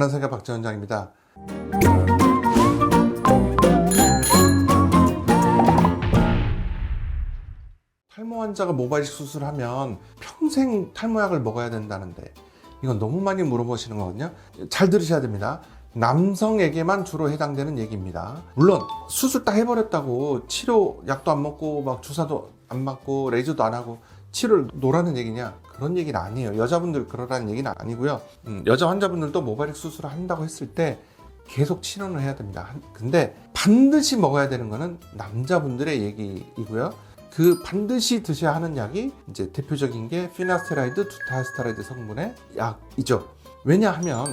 안녕하세요 박지원장입니다. 탈모 환자가 모발이식 수술하면 평생 탈모약을 먹어야 된다는데 이건 너무 많이 물어보시는 거거든요. 잘 들으셔야 됩니다. 남성에게만 주로 해당되는 얘기입니다. 물론 수술 딱 해버렸다고 치료 약도 안 먹고 막 주사도 안 맞고 레이저도 안 하고 치료를 놓으라는 얘기냐 그런 얘기는 아니에요. 여자분들 그러라는 얘기는 아니고요. 음, 여자 환자분들도 모발이식 수술을 한다고 했을 때 계속 치료는 해야 됩니다. 한- 근데 반드시 먹어야 되는 거는 남자분들의 얘기이고요. 그 반드시 드셔야 하는 약이 이제 대표적인 게 피나스테라이드, 두타스테라이드 성분의 약이죠. 왜냐하면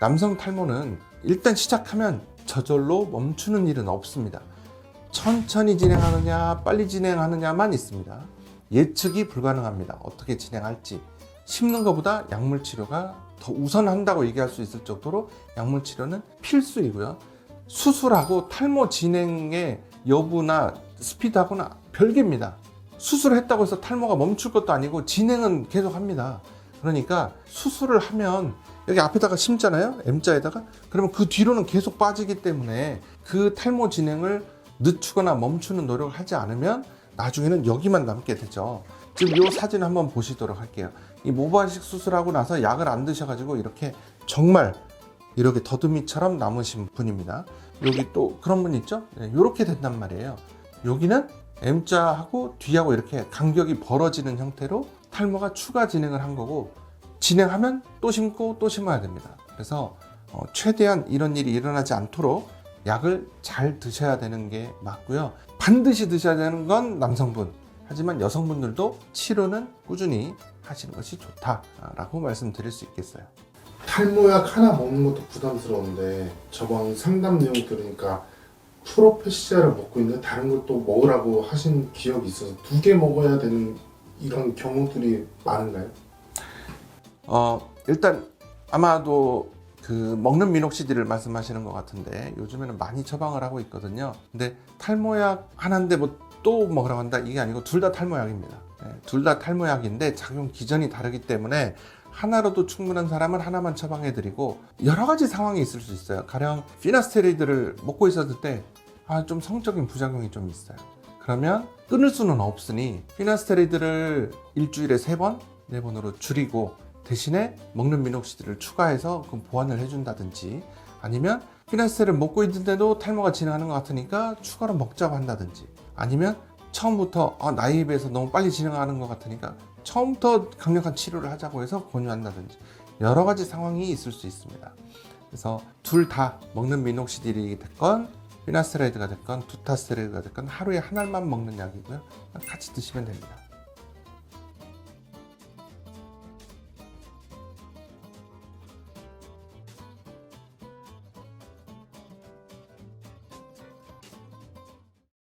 남성 탈모는 일단 시작하면 저절로 멈추는 일은 없습니다. 천천히 진행하느냐, 빨리 진행하느냐만 있습니다. 예측이 불가능합니다. 어떻게 진행할지. 심는 것보다 약물 치료가 더 우선한다고 얘기할 수 있을 정도로 약물 치료는 필수이고요. 수술하고 탈모 진행의 여부나 스피드하고는 별개입니다. 수술을 했다고 해서 탈모가 멈출 것도 아니고 진행은 계속 합니다. 그러니까 수술을 하면 여기 앞에다가 심잖아요. M자에다가. 그러면 그 뒤로는 계속 빠지기 때문에 그 탈모 진행을 늦추거나 멈추는 노력을 하지 않으면 나중에는 여기만 남게 되죠. 지금 이 사진 한번 보시도록 할게요. 이 모발이식 수술하고 나서 약을 안 드셔가지고 이렇게 정말 이렇게 더듬이처럼 남으신 분입니다. 여기 또 그런 분 있죠? 이렇게 된단 말이에요. 여기는 M자하고 뒤하고 이렇게 간격이 벌어지는 형태로 탈모가 추가 진행을 한 거고 진행하면 또 심고 또 심어야 됩니다. 그래서 어, 최대한 이런 일이 일어나지 않도록 약을 잘 드셔야 되는 게 맞고요. 반드시 드셔야 되는 건 남성분. 하지만 여성분들도 치료는 꾸준히 하시는 것이 좋다라고 말씀드릴 수 있겠어요. 탈모약 하나 먹는 것도 부담스러운데 저번 상담 내용 들으니까 프로페시아를 먹고 있는데 다른 것도 먹으라고 하신 기억이 있어서 두 개 먹어야 되는 이런 경우들이 많은가요? 어, 일단 아마도 그 먹는 미녹시딜을 말씀하시는 것 같은데 요즘에는 많이 처방을 하고 있거든요. 근데 탈모약 하나인데 뭐 또 먹으라고 한다 이게 아니고 둘 다 탈모약입니다. 둘다 탈모약인데 작용 기전이 다르기 때문에 하나로도 충분한 사람은 하나만 처방해드리고 여러 가지 상황이 있을 수 있어요. 가령 피나스테리드를 먹고 있었을 때 아, 좀 성적인 부작용이 좀 있어요. 그러면 끊을 수는 없으니 피나스테리드를 일주일에 세 번, 네 번으로 줄이고 대신에 먹는 미녹시딜을 추가해서 그 보완을 해준다든지 아니면 피나스테를 먹고 있는데도 탈모가 진행하는 것 같으니까 추가로 먹자고 한다든지 아니면 처음부터 아, 나이에 비해서 너무 빨리 진행하는 것 같으니까 처음부터 강력한 치료를 하자고 해서 권유한다든지 여러 가지 상황이 있을 수 있습니다. 그래서 둘 다 먹는 미녹시딜이 됐건 피나스테라이드가 됐건 두타스테라이드가 됐건 하루에 한 알만 먹는 약이고요. 같이 드시면 됩니다.